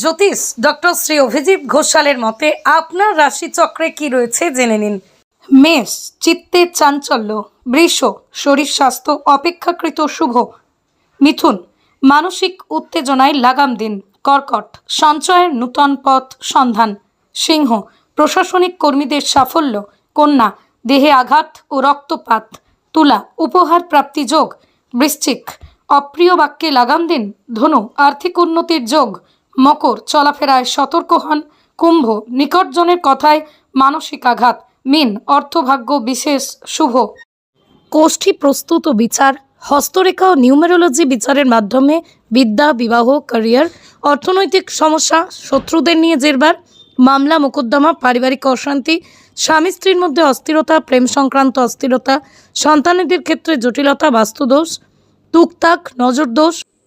জ্যোতিষ doctor Shri Abhijit ঘোষালের মতে, আপনার রাশিচক্রে কি রয়েছে জেনে নিন। মেষ চিত্তের চাঞ্চল্য, বৃষ, শরীর স্বাস্থ্য অপেক্ষাকৃত শুভ। মিথুন, মানসিক উত্তেজনায় লাগাম দিন, কর্কট, সঞ্চয়ের নূতন পথ সন্ধান। সিংহ, প্রশাসনিক কর্মীদের সাফল্য, কন্যা, দেহে আঘাত ও রক্তপাত। তুলা, উপহার প্রাপ্তি যোগ। বৃশ্চিক, অপ্রিয় বাক্যে লাগাম দিন, ধনু, আর্থিক উন্নতির যোগ। মকর চলাফেরায় সতর্ক হন। কুম্ভ নিকটজনের কথায় মানসিক আঘাত। মিন অর্থভাগ্য বিশেষ শুভ। কোষ্ঠী প্রস্তুত বিচার, হস্তরেখা ও নিউমেরোলজি বিচারের মাধ্যমে বিদ্যা, বিবাহ, ক্যারিয়ার, অর্থনৈতিক সমস্যা, শত্রুদের নিয়ে জেরবার, মামলা, মোকদ্দমা, পারিবারিক অশান্তি, স্বামী স্ত্রীর মধ্যে অস্থিরতা, প্রেম সংক্রান্ত অস্থিরতা, সন্তানেদের ক্ষেত্রে জটিলতা, বাস্তুদোষ টুকটাক নজরদোষ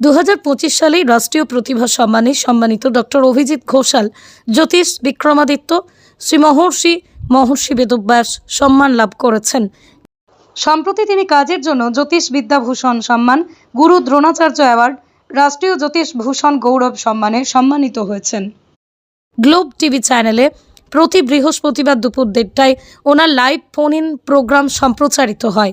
দু হাজার পঁচিশ সালেই রাষ্ট্রীয় প্রতিভা সম্মানে সম্মানিত ডক্টর অভিজিৎ ঘোষাল, জ্যোতিষ বিক্রমাদিত্য, শ্রী মহর্ষি মহর্ষি বেদব্যাস সম্মান লাভ করেছেন। সম্প্রতি তিনি কাজের জন্য জ্যোতিষ বিদ্যাভূষণ সম্মান, গুরু দ্রোণাচার্য অ্যাওয়ার্ড, রাষ্ট্রীয় জ্যোতিষ ভূষণ গৌরব সম্মানে সম্মানিত হয়েছেন। গ্লোব টিভি চ্যানেলে প্রতি বৃহস্পতিবার দুপুর দেড়টায় ওনার লাইভ ফোন ইন প্রোগ্রাম সম্প্রচারিত হয়।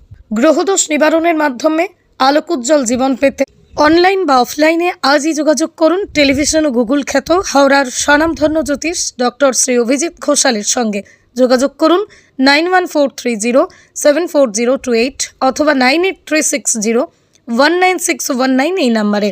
গ্রহদোষ নিবারণের মাধ্যমে আলোকোজ্জ্বল জীবন পেতে। অনলাইন বা অফলাইনে আজই যোগাযোগ করুন টেলিভিশন ও গুগল খ্যাত হাওড়ার স্বনামধন্য জ্যোতিষ ডক্টর শ্রী অভিজিৎ ঘোষালের সঙ্গে। যোগাযোগ করুন nine one four three zero seven four zero two eight অথবা nine eight three six zero one nine six one nine এই নাম্বারে।